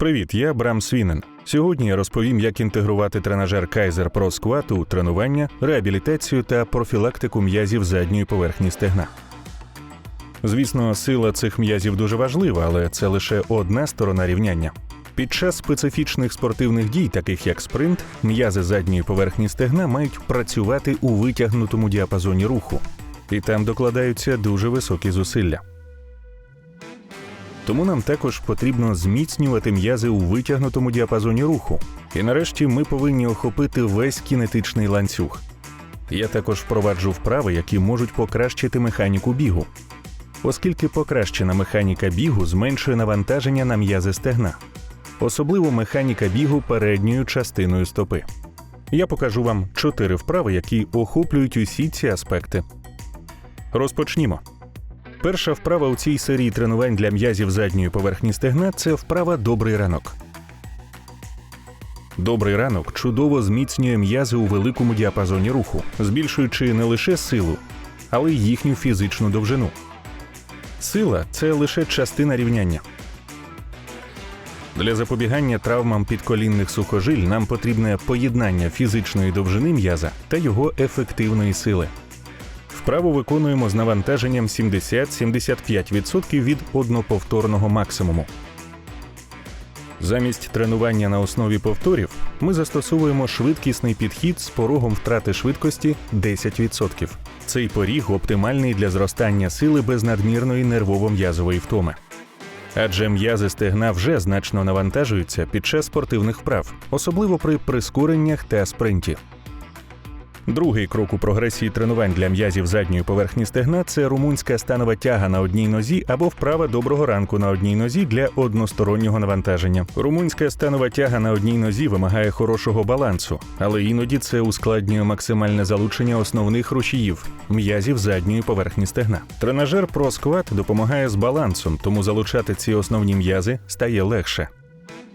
Привіт, я Брам Свінен. Сьогодні я розповім, як інтегрувати тренажер Kaiser Pro Squat у тренування, реабілітацію та профілактику м'язів задньої поверхні стегна. Звісно, сила цих м'язів дуже важлива, але це лише одна сторона рівняння. Під час специфічних спортивних дій, таких як спринт, м'язи задньої поверхні стегна мають працювати у витягнутому діапазоні руху, і там докладаються дуже високі зусилля. Тому нам також потрібно зміцнювати м'язи у витягнутому діапазоні руху. І нарешті ми повинні охопити весь кінетичний ланцюг. Я також впроваджу вправи, які можуть покращити механіку бігу, оскільки покращена механіка бігу зменшує навантаження на м'язи стегна, особливо механіка бігу передньою частиною стопи. Я покажу вам чотири вправи, які охоплюють усі ці аспекти. Розпочнімо. Перша вправа у цій серії тренувань для м'язів задньої поверхні стегна це вправа добрий ранок. Добрий ранок чудово зміцнює м'язи у великому діапазоні руху, збільшуючи не лише силу, але й їхню фізичну довжину. Сила це лише частина рівняння. Для запобігання травмам підколінних сухожиль нам потрібне поєднання фізичної довжини м'яза та його ефективної сили. Вправу виконуємо з навантаженням 70-75% від одноповторного максимуму. Замість тренування на основі повторів ми застосовуємо швидкісний підхід з порогом втрати швидкості 10%. Цей поріг оптимальний для зростання сили без надмірної нервово-м'язової втоми. Адже м'язи стегна вже значно навантажуються під час спортивних вправ, особливо при прискореннях та спринті. Другий крок у прогресії тренувань для м'язів задньої поверхні стегна це румунська станова тяга на одній нозі або вправа доброго ранку на одній нозі для одностороннього навантаження. Румунська станова тяга на одній нозі вимагає хорошого балансу, але іноді це ускладнює максимальне залучення основних рушіїв м'язів задньої поверхні стегна. Тренажер Pro Squat допомагає з балансом, тому залучати ці основні м'язи стає легше.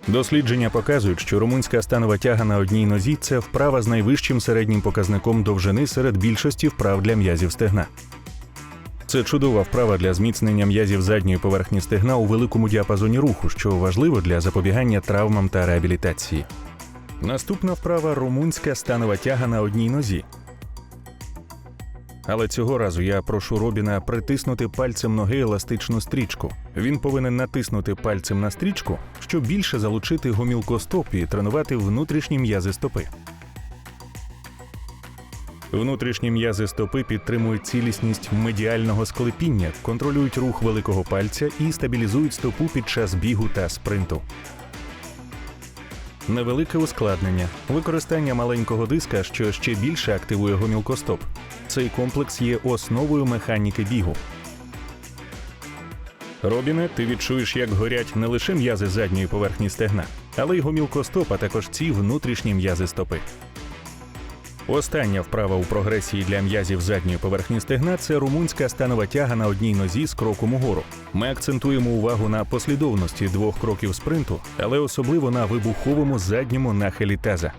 Дослідження показують, що румунська станова тяга на одній нозі це вправа з найвищим середнім показником довжини серед більшості вправ для м'язів стегна. Це чудова вправа для зміцнення м'язів задньої поверхні стегна у великому діапазоні руху, що важливо для запобігання травмам та реабілітації. Наступна вправа румунська станова тяга на одній нозі. Але цього разу я прошу Робіна притиснути пальцем ноги еластичну стрічку. Він повинен натиснути пальцем на стрічку, щоб більше залучити гомілкостоп і тренувати внутрішні м'язи стопи. Внутрішні м'язи стопи підтримують цілісність медіального склепіння, контролюють рух великого пальця і стабілізують стопу під час бігу та спринту. Невелике ускладнення, використання маленького диска, що ще більше активує гомілкостоп. Цей комплекс є основою механіки бігу. Робіне, ти відчуєш, як горять не лише м'язи задньої поверхні стегна, але й гомілкостоп, а також ці внутрішні м'язи стопи. Остання вправа у прогресії для м'язів задньої поверхні стегна це румунська станова тяга на одній нозі з кроком угору. Ми акцентуємо увагу на послідовності двох кроків спринту, але особливо на вибуховому задньому нахилі таза.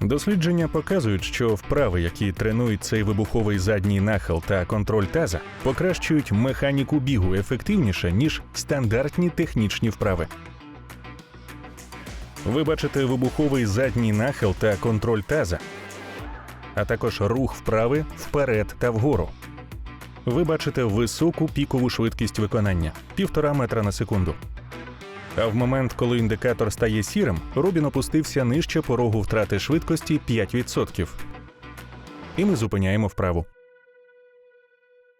Дослідження показують, що вправи, які тренують цей вибуховий задній нахил та контроль таза, покращують механіку бігу ефективніше, ніж стандартні технічні вправи. Ви бачите вибуховий задній нахил та контроль таза, а також рух вправи вперед та вгору. Ви бачите високу пікову швидкість виконання півтора метра на секунду. А в момент, коли індикатор стає сірим, Робін опустився нижче порогу втрати швидкості 5%. І ми зупиняємо вправу.